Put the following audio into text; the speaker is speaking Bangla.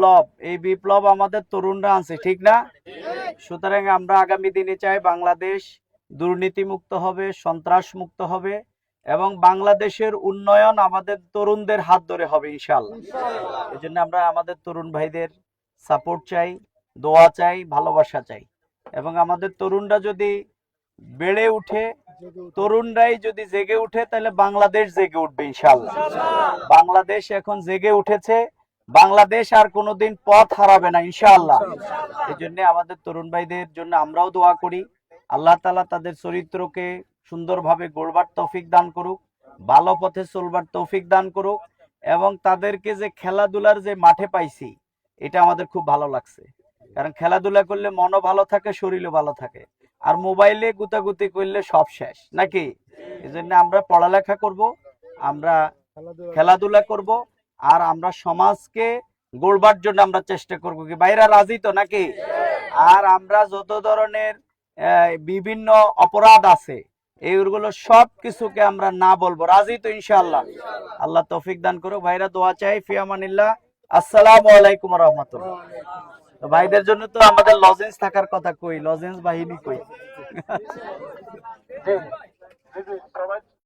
বিপ্লব, এই বিপ্লব আমাদের তরুণরা আনছে, ঠিক না? সুতরাং আমরা আগামী দিনে চাই বাংলাদেশ দুর্নীতি মুক্ত হবে সন্ত্রাস মুক্ত হবে এবং বাংলাদেশের উন্নয়ন আমাদের তরুণদের হাত ধরে হবে ইনশাল্লাহ এই জন্য আমরা আমাদের তরুণ ভাইদের সাপোর্ট চাই, দোয়া চাই, ভালোবাসা চাই। এবং আমাদের তরুণরা যদি বেড়ে উঠে, তরুণরাই যদি জেগে উঠে, তাহলে বাংলাদেশ জেগে উঠবে ইনশাল্লাহ বাংলাদেশ এখন জেগে উঠেছে বাংলাদেশ আর কোনোদিন পথ হারাবে না ইনশাআল্লাহ। এই জন্য আমাদের তরুণ ভাইদের জন্য আমরাও দোয়া করি। আল্লাহ তালা তাদের চরিত্রকে সুন্দরভাবে গড়বার তৌফিক দান করুক ভালো পথে চলবার তৌফিক দান করুক এবং তাদেরকে যে খেলাধুলার যে মাঠে পাইছি এটা আমাদের খুব ভালো লাগছে। কারণ খেলাধুলা করলে মনও ভালো থাকে শরীরও ভালো থাকে। আর মোবাইলে গুতাগুতি করলে সব শেষ নাকি? এই জন্য আমরা পড়ালেখা করব আমরা খেলাধুলা করব আর আমরা সমাজকে গড়বার জন্য আমরা চেষ্টা করব কি? বাইরা রাজি তো নাকি? আর আমরা যত ধরনের বিভিন্ন অপরাধ আছে এইগুলো সব কিছুকে আমরা না বলব। রাজি তো ইনশাআল্লাহ? আল্লাহ তৌফিক দান করো ভাইরা দোয়া চাই ফিয়ামানিল্লাহ আসসালামু আলাইকুম রহমতুল্লাহ ভাইদের জন্য তো আমাদের লজেন্স থাকার কথা কই? লজেন্স বাহিনী কই?